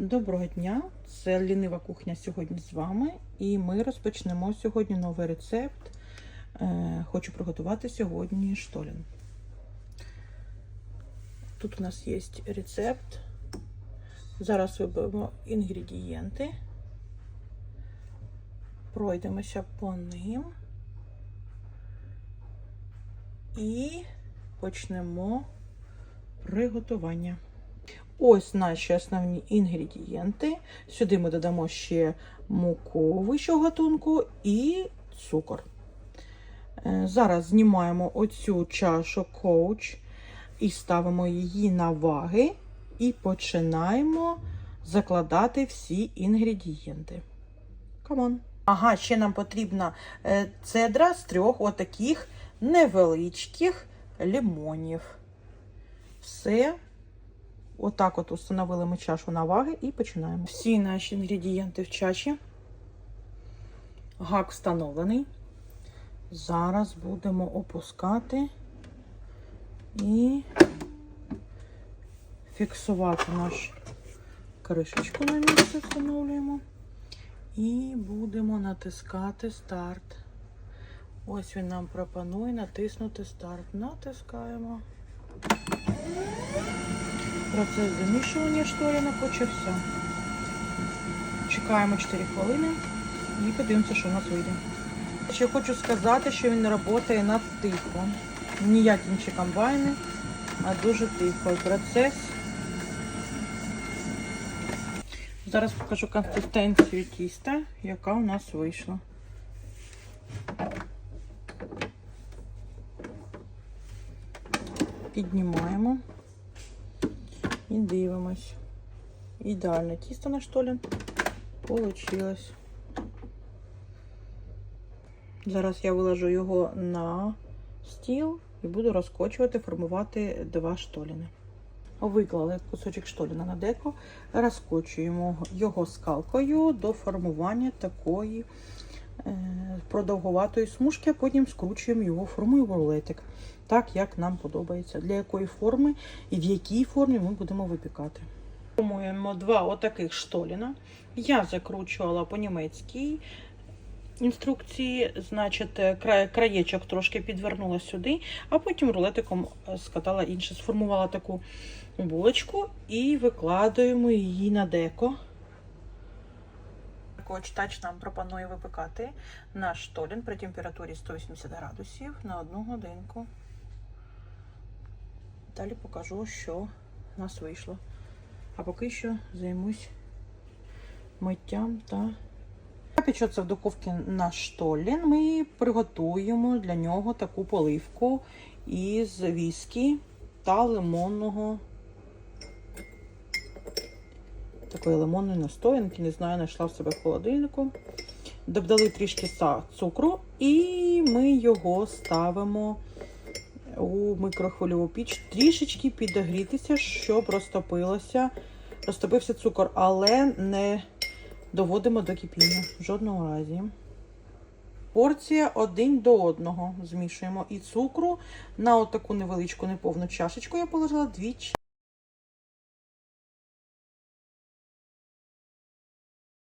Доброго дня! Це лінива кухня сьогодні з вами, і ми розпочнемо сьогодні новий рецепт. Е, Хочу приготувати сьогодні штолін. Тут у нас є рецепт. Зараз виберемо інгредієнти, пройдемося по ним і почнемо приготування. Ось наші основні інгредієнти. Сюди ми додамо ще муку вищого гатунку і цукор. Е, Зараз знімаємо оцю чашу коуч і ставимо її на ваги і починаємо закладати всі інгредієнти. Камон. Ага, ще нам потрібна е, цедра з трьох отаких невеличких лимонів. Все. Отак от установили ми чашу на ваги і починаємо. Всі наші інгредієнти в чаші. Гак встановлений. Зараз будемо опускати і фіксувати наш кришечку на місце, встановлюємо. І будемо натискати старт. Ось він нам пропонує натиснути старт. Натискаємо. Процес замішування штоліна почався. Чекаємо 4 хвилини і подивимося, що у нас вийде. Ще хочу сказати, що він працює на тихо. Ніякі інші комбайни, а дуже тихо. Процес. Зараз покажу консистенцію тіста, яка у нас вийшла. Піднімаємо. І дивимось. Ідеальне тісто на штолін получилось. Зараз я виложу його на стіл і буду розкочувати, формувати два штоліни. Виклали кусочок штоліна на деко, розкочуємо його скалкою до формування такої продовгуватої смужки, а потім скручуємо його, формуємо рулетик, так як нам подобається. Для якої форми і в якій формі ми будемо випікати. Формуємо два отаких штоліна. Я закручувала по німецькій інструкції, значить, край, краєчок трошки підвернула сюди, а потім рулетиком скатала інше, сформувала таку булочку і викладаємо її на деко. Читач нам пропонує випекати наш штолін при температурі 180 градусів на одну годинку. Далі покажу, що у нас вийшло. А поки що займусь миттям та печеться в духовці наш штолін. Ми приготуємо для нього таку поливку із віскі та лимонного. Такої лимонної настоянки, не знаю, знайшла в себе в холодильнику. Додали трішки цукру, і ми його ставимо у микрохвильову піч трішечки підогрітися, щоб розтопилося, розтопився цукор, але не доводимо до кипіння в жодному разі. Порція один до одного змішуємо і цукру на отаку невеличку неповну чашечку я положила дві